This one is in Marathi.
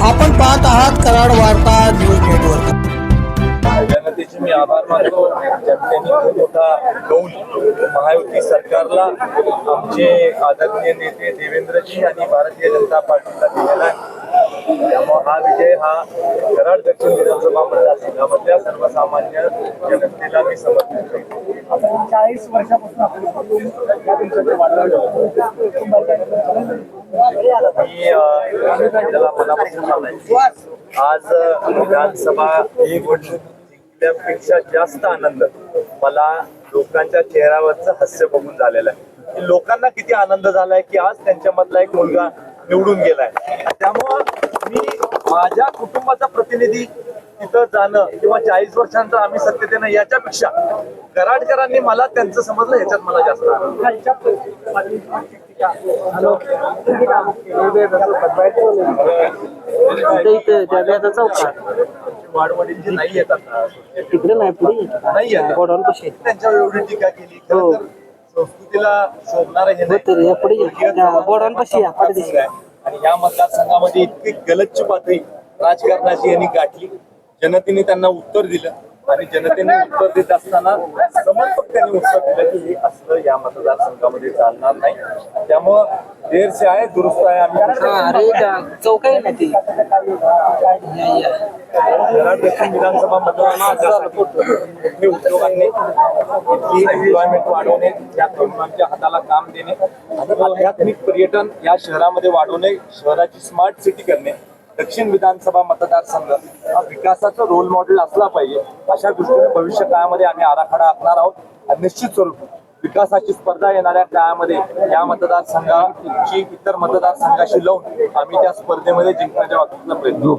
आपण पाहत आहात कराड वार्ता न्यूज नेटवर्क. जनतेचे मी आभार मानतो जनतेने खूप मोठा गौण महायुती सरकारला आमचे आदरणीय नेते देवेंद्रजी आणि भारतीय जनता पार्टीला दिलेला आहे. त्यामुळे हा विजय हा कराड दक्षिण विधानसभा मतदारसंघामधल्या सर्वसामान्य जनतेला मी समर्पित करतो. आपण चाळीस वर्षापासून आपण या तुमच्याकडे वाढवलं मी अ, त्याला मनापासून आज विधानसभा निवडणूक जिंकल्यापेक्षा जास्त आनंद. मला लोकांच्या चेहऱ्यावरचं हास्य बघून झालेलं आहे. लोकांना किती आनंद झालाय की आज त्यांच्यामधला एक मुलगा निवडून गेलाय. त्यामुळं मी माझ्या कुटुंबाचा प्रतिनिधी तिथं जाणं किंवा चाळीस वर्षांचा आम्ही सत्य देणं याच्यापेक्षा कराडकरांनी मला त्यांचं समजलं ह्याच्यात मला जास्त इथं त्या व्याजा चौकात वाडवडील जे नाही येत. आता तिकडे नाही पुढे गोडाऊन कशी त्यांच्यावर एवढी टीका केली. खरं हो. तर संस्कृतीला शोभणार हे तर पुढे ये. गोडाऊन पाशी या, पाठीशी. आणि या मतदारसंघामध्ये इतकी गलतची पातळी राजकारणाची यांनी गाठली. जनतेने त्यांना उत्तर दिलं. आणि जनतेने उत्तर देत असताना समर्पक त्यांनी उत्तर दिलं की हे असलं या मतदारसंघामध्ये चालणार नाही. त्यामुळं देर से आहे दुरुस्त आहे आम्ही. हा ती. दक्षिण विधानसभा मतदारसंघासाठी उद्योगांनी इथली एम्प्लॉयमेंट वाढवणे या तरुणांच्या हाताला काम देणे आणि आध्यात्मिक पर्यटन या शहरामध्ये वाढवणे शहराची स्मार्ट सिटी करणे. दक्षिण विधानसभा मतदारसंघ हा विकासाचं रोल मॉडेल असला पाहिजे अशा दृष्टीने भविष्य काळामध्ये आम्ही आराखडा आखणार आहोत. आणि निश्चित स्वरूप विकासाची स्पर्धा येणाऱ्या काळामध्ये या मतदारसंघाची इतर मतदारसंघाशी लावून आम्ही त्या स्पर्धेमध्ये जिंकण्याच्या बाबतीतला प्रयत्न.